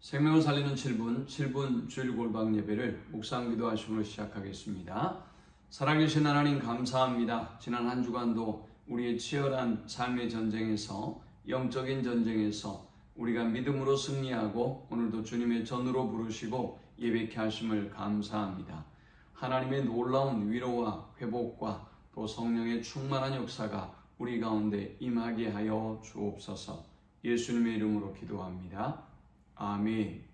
생명을 살리는 7분, 7분 주일 골방 예배를 묵상 기도하심으로 시작하겠습니다. 살아계신 하나님 감사합니다. 지난 한 주간도 우리의 치열한 삶의 전쟁에서 영적인 전쟁에서 우리가 믿음으로 승리하고 오늘도 주님의 전으로 부르시고 예배케 하심을 감사합니다. 하나님의 놀라운 위로와 회복과 또 성령의 충만한 역사가 우리 가운데 임하게 하여 주옵소서. 예수님의 이름으로 기도합니다. 아멘.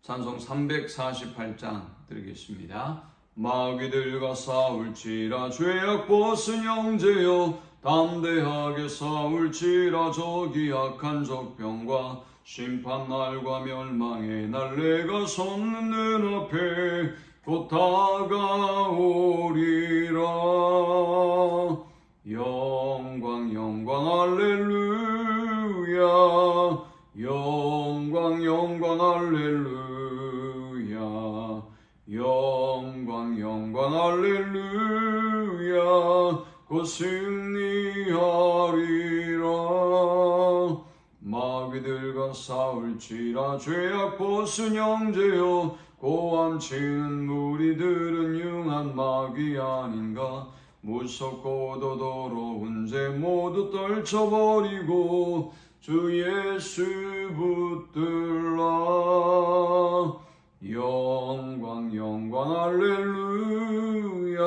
찬송 348장 드리겠습니다. 마귀들과 싸울지라 죄악 벗은 형제여 담대하게 싸울지라 저기 악한 적병과 심판날과 멸망의 날 내가 섰는 눈앞에 곧 다가오리라 영광 영광 할렐루야 영광 영광 할렐루야. 영광 영광 할렐루야. 곧 승리하리라. 마귀들과 싸울지라 죄악 벗은 형제여 고함 치는 무리들은 융한 마귀 아닌가? 무섭고도 더러운 죄 모두 떨쳐버리고 주 예수 붙들라 영광 영광 할렐루야.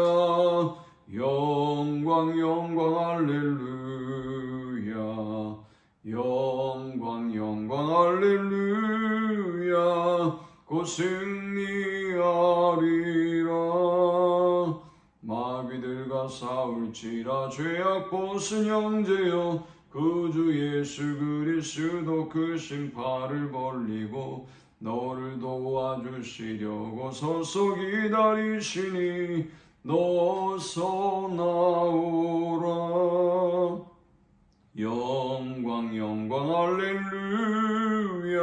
영광 영광 할렐루야. 영광 영광 할렐루야. 곧 승리하리라. 마귀들과 싸울지라. 죄악 벗은 형제여 그주 예수 그리스도 그 심판을 벌리고 너를 도와주시려고 서서 기다리시니 너서 나오라. 영광 영광 할렐루야.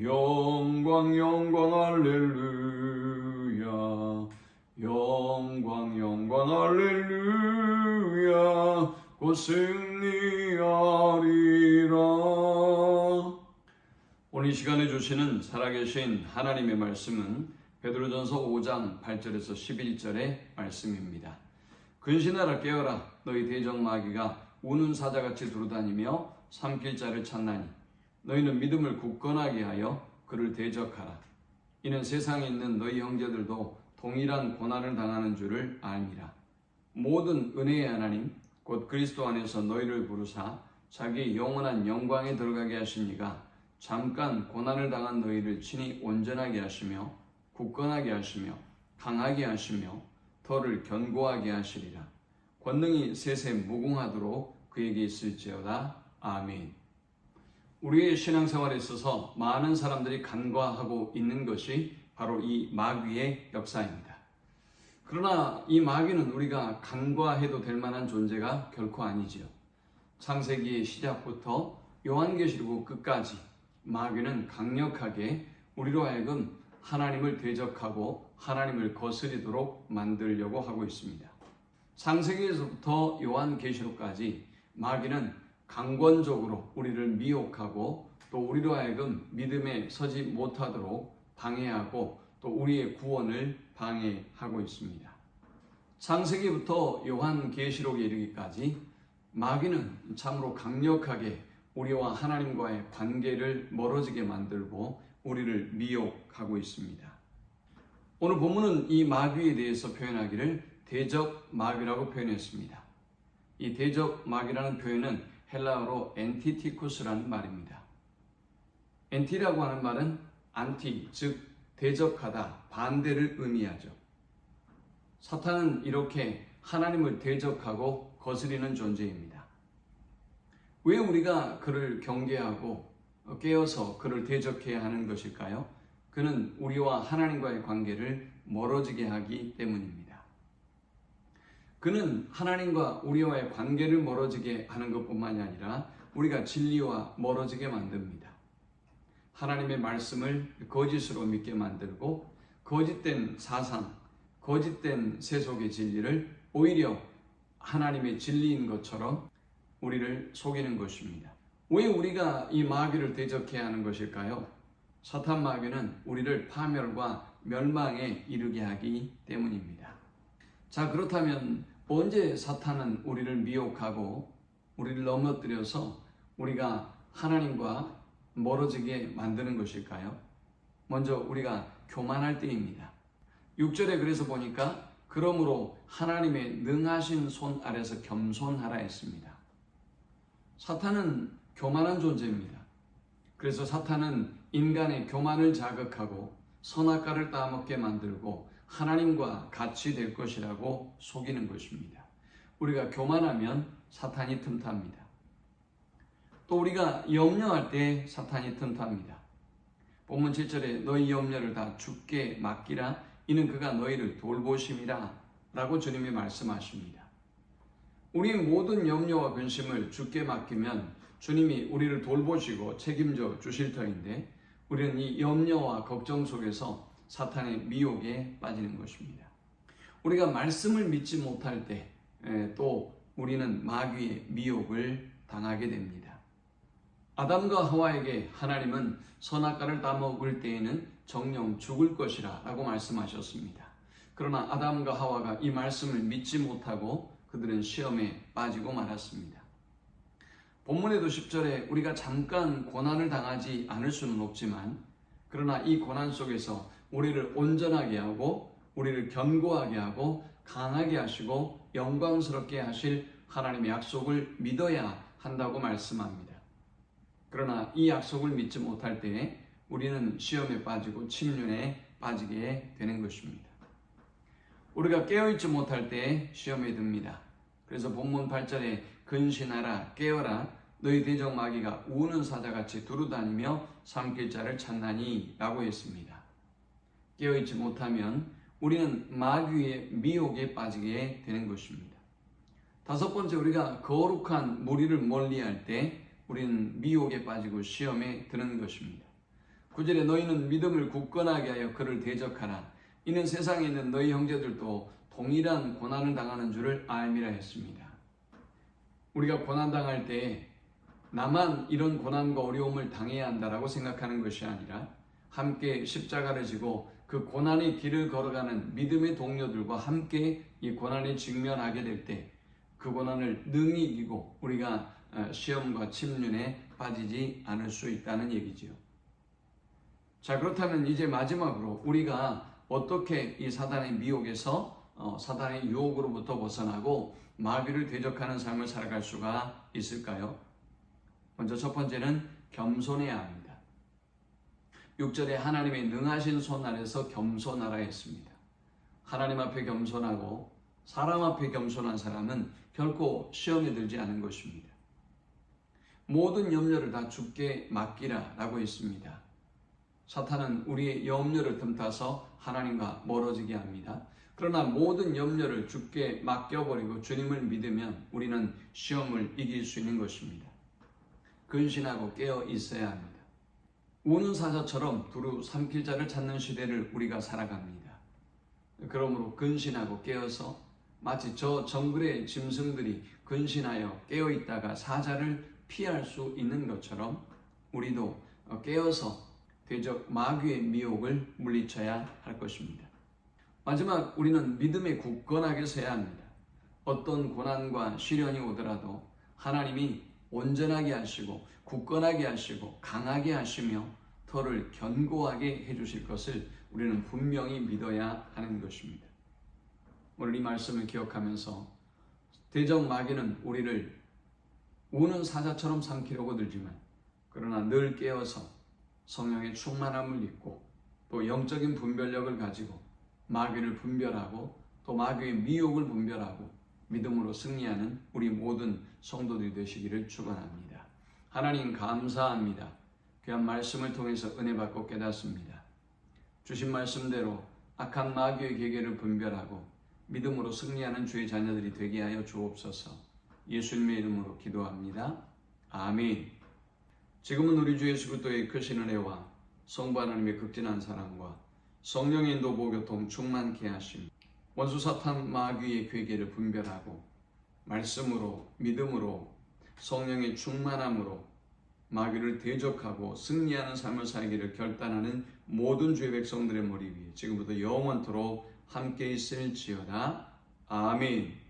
영광 영광 할렐루야. 영광 영광 할렐루야 곧 승리하리라 오늘 이 시간에 주시는 살아계신 하나님의 말씀은 베드로전서 5장 8절에서 11절의 말씀입니다. 근신하라 깨어라 너희 대적 마귀가 우는 사자같이 두루다니며 삼킬 자를 찾나니 너희는 믿음을 굳건하게 하여 그를 대적하라. 이는 세상에 있는 너희 형제들도 동일한 고난을 당하는 줄을 알미라. 모든 은혜의 하나님 곧 그리스도 안에서 너희를 부르사 자기 영원한 영광에 들어가게 하십니까? 잠깐 고난을 당한 너희를 친히 온전하게 하시며 굳건하게 하시며 강하게 하시며 더를 견고하게 하시리라. 권능이 세세 무궁하도록 그에게 있을지어다. 아멘. 우리의 신앙생활에 있어서 많은 사람들이 간과하고 있는 것이 바로 이 마귀의 역사입니다. 그러나 이 마귀는 우리가 간과해도 될 만한 존재가 결코 아니지요. 창세기의 시작부터 요한계시록 끝까지 마귀는 강력하게 우리로 하여금 하나님을 대적하고 하나님을 거스리도록 만들려고 하고 있습니다. 창세기에서부터 요한계시록까지 마귀는 강권적으로 우리를 미혹하고 또 우리로 하여금 믿음에 서지 못하도록 방해하고 또 우리의 구원을 방해하고 있습니다. 창세기부터 요한 계시록에 이르기까지 마귀는 참으로 강력하게 우리와 하나님과의 관계를 멀어지게 만들고 우리를 미혹하고 있습니다. 오늘 본문은 이 마귀에 대해서 표현하기를 대적 마귀라고 표현했습니다. 이 대적 마귀라는 표현은 헬라어로 엔티티쿠스라는 말입니다. 엔티라고 하는 말은 안티, 즉 대적하다, 반대를 의미하죠. 사탄은 이렇게 하나님을 대적하고 거스리는 존재입니다. 왜 우리가 그를 경계하고 깨어서 그를 대적해야 하는 것일까요? 그는 우리와 하나님과의 관계를 멀어지게 하기 때문입니다. 그는 하나님과 우리와의 관계를 멀어지게 하는 것뿐만이 아니라 우리가 진리와 멀어지게 만듭니다. 하나님의 말씀을 거짓으로 믿게 만들고 거짓된 사상, 거짓된 세속의 진리를 오히려 하나님의 진리인 것처럼 우리를 속이는 것입니다. 왜 우리가 이 마귀를 대적해야 하는 것일까요? 사탄 마귀는 우리를 파멸과 멸망에 이르게 하기 때문입니다. 자, 그렇다면 언제 사탄은 우리를 미혹하고 우리를 넘어뜨려서 우리가 하나님과 멀어지게 만드는 것일까요? 먼저 우리가 교만할 때입니다. 6절에 그래서 보니까 그러므로 하나님의 능하신 손 아래서 겸손하라 했습니다. 사탄은 교만한 존재입니다. 그래서 사탄은 인간의 교만을 자극하고 선악과를 따먹게 만들고 하나님과 같이 될 것이라고 속이는 것입니다. 우리가 교만하면 사탄이 틈탑니다. 또 우리가 염려할 때 사탄이 틈탑니다. 본문 7절에 너희 염려를 다 주께 맡기라 이는 그가 너희를 돌보심이라 라고 주님이 말씀하십니다. 우리 모든 염려와 근심을 주께 맡기면 주님이 우리를 돌보시고 책임져 주실 터인데 우리는 이 염려와 걱정 속에서 사탄의 미혹에 빠지는 것입니다. 우리가 말씀을 믿지 못할 때 또 우리는 마귀의 미혹을 당하게 됩니다. 아담과 하와에게 하나님은 선악과를 따먹을 때에는 정령 죽을 것이라 라고 말씀하셨습니다. 그러나 아담과 하와가 이 말씀을 믿지 못하고 그들은 시험에 빠지고 말았습니다. 본문에도 10절에 우리가 잠깐 고난을 당하지 않을 수는 없지만 그러나 이 고난 속에서 우리를 온전하게 하고 우리를 견고하게 하고 강하게 하시고 영광스럽게 하실 하나님의 약속을 믿어야 한다고 말씀합니다. 그러나 이 약속을 믿지 못할 때에 우리는 시험에 빠지고 침륜에 빠지게 되는 것입니다. 우리가 깨어있지 못할 때에 시험에 듭니다. 그래서 본문 8절에 근신하라 깨어라 너희 대적 마귀가 우는 사자같이 두루다니며 삼킬 자를 찾나니 라고 했습니다. 깨어있지 못하면 우리는 마귀의 미혹에 빠지게 되는 것입니다. 다섯 번째 우리가 거룩한 무리를 멀리할 때 우리는 미혹에 빠지고 시험에 드는 것입니다. 구절에 너희는 믿음을 굳건하게 하여 그를 대적하라. 이는 세상에 있는 너희 형제들도 동일한 고난을 당하는 줄을 알미라 했습니다. 우리가 고난 당할 때 나만 이런 고난과 어려움을 당해야 한다라고 생각하는 것이 아니라 함께 십자가를 지고 그 고난의 길을 걸어가는 믿음의 동료들과 함께 이 고난에 직면하게 될 때 그 고난을 능히 이기고 우리가 어, 시험과 침륜에 빠지지 않을 수 있다는 얘기지요. 자 그렇다면 이제 마지막으로 우리가 어떻게 이 사단의 미혹에서 어, 사단의 유혹으로부터 벗어나고 마귀를 대적하는 삶을 살아갈 수가 있을까요? 먼저 첫 번째는 겸손해야 합니다. 6절에 하나님의 능하신 손 아래서 겸손하라 했습니다. 하나님 앞에 겸손하고 사람 앞에 겸손한 사람은 결코 시험에 들지 않은 것입니다. 모든 염려를 다 주께 맡기라 라고 했습니다. 사탄은 우리의 염려를 틈타서 하나님과 멀어지게 합니다. 그러나 모든 염려를 주께 맡겨버리고 주님을 믿으면 우리는 시험을 이길 수 있는 것입니다. 근신하고 깨어 있어야 합니다. 우는 사자처럼 두루 삼킬 자를 찾는 시대를 우리가 살아갑니다. 그러므로 근신하고 깨어서 마치 저 정글의 짐승들이 근신하여 깨어 있다가 사자를 피할 수 있는 것처럼 우리도 깨어서 대적 마귀의 미혹을 물리쳐야 할 것입니다. 마지막 우리는 믿음에 굳건하게 서야 합니다. 어떤 고난과 시련이 오더라도 하나님이 온전하게 하시고 굳건하게 하시고 강하게 하시며 터를 견고하게 해주실 것을 우리는 분명히 믿어야 하는 것입니다. 오늘 이 말씀을 기억하면서 대적 마귀는 우리를 우는 사자처럼 삼키려고 들지만 그러나 늘 깨어서 성령의 충만함을 입고 또 영적인 분별력을 가지고 마귀를 분별하고 또 마귀의 미혹을 분별하고 믿음으로 승리하는 우리 모든 성도들이 되시기를 축원합니다. 하나님 감사합니다. 귀한 말씀을 통해서 은혜 받고 깨닫습니다. 주신 말씀대로 악한 마귀의 계계를 분별하고 믿음으로 승리하는 주의 자녀들이 되게 하여 주옵소서. 예수님의 이름으로 기도합니다. 아멘. 지금은 우리 주 예수 그리스도의 크신 은혜와 성부 하나님의 극진한 사랑과 성령의 인도 보교통 충만케 하심 원수 사탄 마귀의 괴계를 분별하고 말씀으로 믿음으로 성령의 충만함으로 마귀를 대적하고 승리하는 삶을 살기를 결단하는 모든 주의 백성들의 머리 위에 지금부터 영원토록 함께 있을지어다. 아멘.